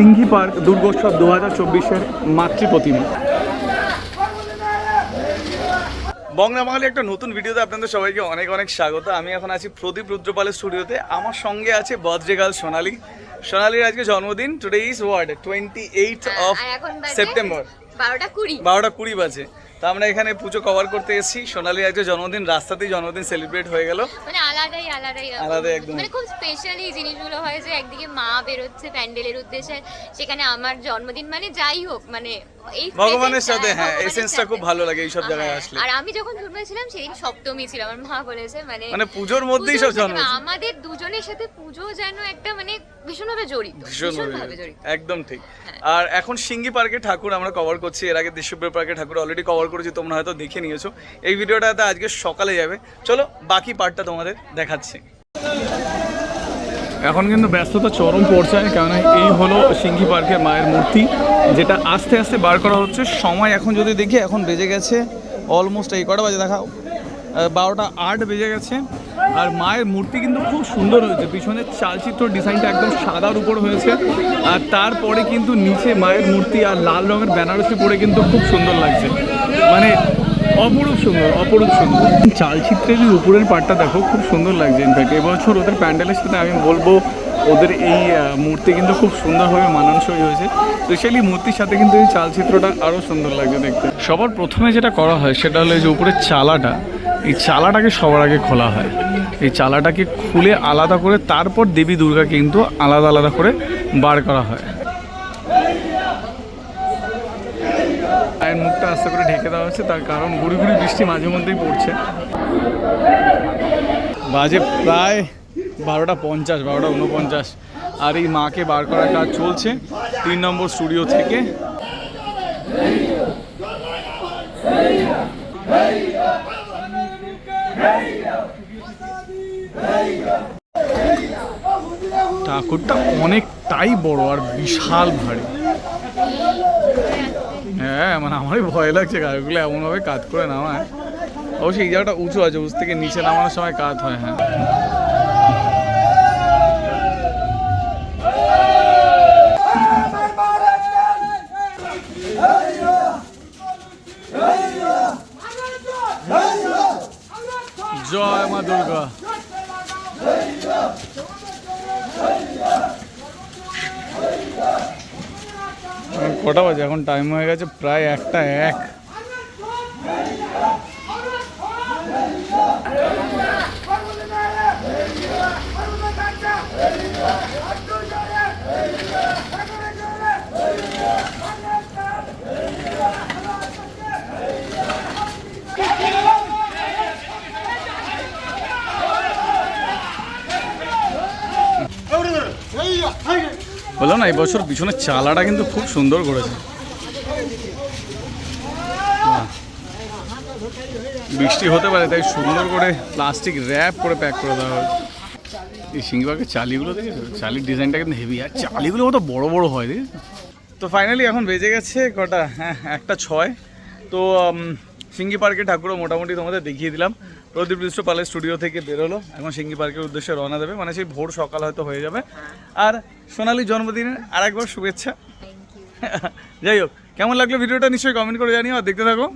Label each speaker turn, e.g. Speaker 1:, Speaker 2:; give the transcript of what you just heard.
Speaker 1: Singhi park দুর্গোৎসব দু হাজার চব্বিশের মাতৃ প্রতিমা বংলা বাঙালি একটা নতুন ভিডিওতে আপনাদের সবাইকে অনেক অনেক স্বাগত। আমি এখন আছি প্রদীপ রুদ্রপালের স্টুডিওতে। আমার সঙ্গে আছে বজ্রেগাল সোনালি। সোনালির আজকে জন্মদিন। Today is ward twenty eight of September
Speaker 2: বারোটা কুড়ি।
Speaker 1: বারোটা কুড়ি বাজে। তো আমরা এখানে পুজো কভার করতে এসেছি। সোনালির আজকে জন্মদিন রাস্তাতেই জন্মদিন সেলিব্রেট হয়ে গেল।
Speaker 2: মানে আলাদাই আলাদাই
Speaker 1: আলাদাই একদম।
Speaker 2: মানে খুব স্পেশালি জিনিসগুলো হয় যে একদিকে মা বেরোচ্ছে প্যান্ডেলের উদ্দেশ্যে সেখানে আমার জন্মদিন মানে যাই হোক মানে এই
Speaker 1: ভগবানের সাথে হ্যাঁ এসেন্সটা খুব ভালো লাগে এইসব জায়গায়
Speaker 2: হ্যাঁ,
Speaker 1: আসলে।
Speaker 2: আর আমি যখন ছোটবেলায় সেদিন সপ্তমী ছিল আমার মা বলেছে মানে
Speaker 1: মানে পুজোর মধ্যেই সব জন্মদিন।
Speaker 2: আমাদের দুজনের সাথে পুজো যেন একটা মানে ভীষণভাবে জড়িত ভীষণভাবে জড়িত।
Speaker 1: একদম ঠিক।
Speaker 2: হ্যাঁ।
Speaker 1: আর এখন সিঙ্গি পার্কে ঠাকুর আমরা কভার করছি। এর আগে দেশপ্রিয় পার্কে ঠাকুর অলরেডি কভার করেছি তোমরা হয়তো দেখে নিয়েছো। এই ভিডিওটাতে আজকে সকালে যাবে। চলো বাকি পার্টটা তোমাদের দেখাচ্ছি। এখন কিন্তু ব্যস্ততা চরম পড়ছে কারণ এই হলো সিঙ্গি পার্কের মায়ের মূর্তি যেটা আস্তে আস্তে বার করা হচ্ছে। সময় এখন যদি দেখি এখন বেজে গেছে অলমোস্ট এই কটা বাজে দেখাও। বারোটা আট বেজে গেছে। আর মায়ের মূর্তি কিন্তু খুব সুন্দর হয়েছে। পিছনের চালচিত্র ডিজাইনটা একদম সাদার উপর হয়েছে। আর তারপরে কিন্তু নিচে মায়ের মূর্তি আর লাল রঙের বেনারসি পরে কিন্তু খুব সুন্দর লাগছে। মানে অপরূপ সুন্দর অপরূপ সুন্দর। চালচিত্রের উপরের পার্টটা দেখো, খুব সুন্দর লাগছে ইনফ্যাক্ট এবছর ওদের প্যান্ডেলের সাথে আমি বলব, ওদের এই মূর্তি কিন্তু খুব সুন্দরভাবে মানানসই হয়েছে। স্পেশালি মূর্তির সাথে কিন্তু এই চালচিত্রটা আরও সুন্দর লাগছে দেখতে। সবার প্রথমে যেটা করা হয়, সেটা হলো যে উপরের চালাটা। এই চালাটাকে সবার আগে খোলা হয়। এই চালাটাকে খুলে আলাদা করে তারপর দেবী দুর্গা কিন্তু আলাদা আলাদা করে বার করা হয়। মায়ের মুখটা আস্তে করে ঢেকে দেওয়া হচ্ছে, তার কারণ গুড়ি গুড়ি বৃষ্টি মাঝে মধ্যেই পড়ছে। বাজে প্রায় বারোটা পঞ্চাশ, বারোটা উনপঞ্চাশ আর এই মাকে বার করার কাজ চলছে। তিন নম্বর স্টুডিও থেকে ঠাকুরটা অনেকটাই বড় আর বিশাল ভারী। হ্যাঁ মানে আমারই ভয় লাগছে গাড়িগুলো এমনভাবে কাজ করে নামায়। অবশ্যই এই জায়গাটা উঁচু আছে, উঁচু থেকে নিচে নামানোর সময় কাজ হয় হ্যাঁ। জয় মা দুর্গা। কটা বাজে? এখন টাইম হয়ে গেছে প্রায় একটা এক। বললাম না এবছর বছর পিছনের চালাটা কিন্তু খুব সুন্দর করেছে। বৃষ্টি হতে পারে, তাই সুন্দর করে প্লাস্টিক র্যাপ করে প্যাক করে দেওয়া হয়েছে। এই সিংহবাগের চালিগুলো দেখেছ? চালির ডিজাইনটা কিন্তু হেভি আর চালিগুলো কত বড় বড় হয়, দেখেছ? তো ফাইনালি এখন বেজে গেছে কটা? হ্যাঁ একটা ছয়। তো সিঙ্গি পার্কে ঠাকুরও মোটামুটি তোমাদের দেখিয়ে দিলাম। প্রদীপ বিশ্ব পালের স্টুডিও থেকে বেরোলো এখন সিঙ্গি পার্কের উদ্দেশ্যে রওনা দেবে। মানে সেই ভোর সকাল হয়তো হয়ে যাবে। আর সোনালি জন্মদিনের আর একবার শুভেচ্ছা যাই হোক কেমন লাগল ভিডিওটা নিশ্চয়ই কমেন্ট করে জানিও আর দেখতে থাকো।